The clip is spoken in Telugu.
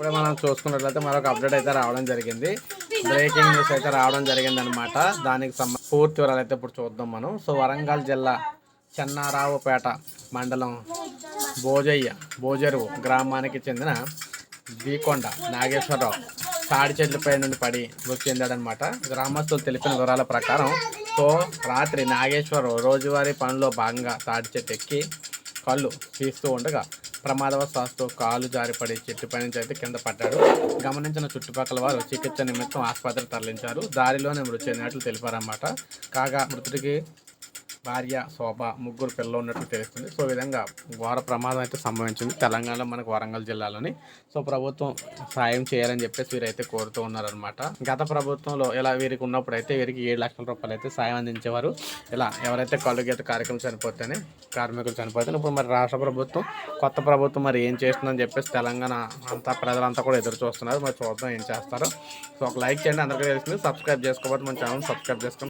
ఇప్పుడే మనం చూసుకున్నట్లయితే మరొక అప్డేట్ అయితే రావడం జరిగింది. బ్రేకింగ్ న్యూస్ అయితే రావడం జరిగింది అనమాట దానికి సంబంధించి పూర్తి వివరాలు అయితే ఇప్పుడు చూద్దాం మనం. సో వరంగల్ జిల్లా చెన్నారావుపేట మండలం భోజయ్య భోజరువు గ్రామానికి చెందిన బీకొండ నాగేశ్వరరావు తాడి చెట్లపై నుండి పడి మృతి చెందాడనమాట గ్రామస్తులు తెలిపిన వివరాల ప్రకారం సో రాత్రి నాగేశ్వరరావు రోజువారీ పనిలో భాగంగా తాడి చెట్టు ఎక్కి కళ్ళు తీస్తూ ఉండగా ప్రమాదవశాత్తు కాలు జారిపడి చెట్టుపై నుంచి అయితే కింద పడ్డాడు. గమనించిన చుట్టుపక్కల వారు చికిత్స నిమిత్తం ఆసుపత్రికి తరలించారు. దారిలోనే మృతి చెందినట్లు తెలిపారన్నమాట. కాగా మృతుడికి భార్య శోభ ముగ్గురు పిల్లలు ఉన్నట్లు తెలుస్తుంది. సో విధంగా ఘోర ప్రమాదం అయితే సంభవించింది తెలంగాణలో మనకు వరంగల్ జిల్లాలోని. సో ప్రభుత్వం సాయం చేయాలని చెప్పేసి వీరైతే కోరుతూ ఉన్నారనమాట గత ప్రభుత్వంలో ఇలా వీరికి ఉన్నప్పుడు అయితే వీరికి ఏడు లక్షల రూపాయలు అయితే సాయం అందించేవారు. ఇలా ఎవరైతే కళ్ళు గీత కార్యక్రమం చనిపోతేనే కార్మికులు చనిపోతేనే ఇప్పుడు మరి రాష్ట్ర ప్రభుత్వం కొత్త ప్రభుత్వం మరి ఏం చేస్తుందని చెప్పేసి తెలంగాణ అంతా ప్రజలంతా కూడా ఎదురు చూస్తున్నారు. మరి చూద్దాం ఏం చేస్తారో. సో ఒక లైక్ చేయండి. అందరికీ తెలిసింది సబ్స్క్రైబ్ చేసుకోకపోతే మన ఛానల్ సబ్స్క్రైబ్ చేసుకుని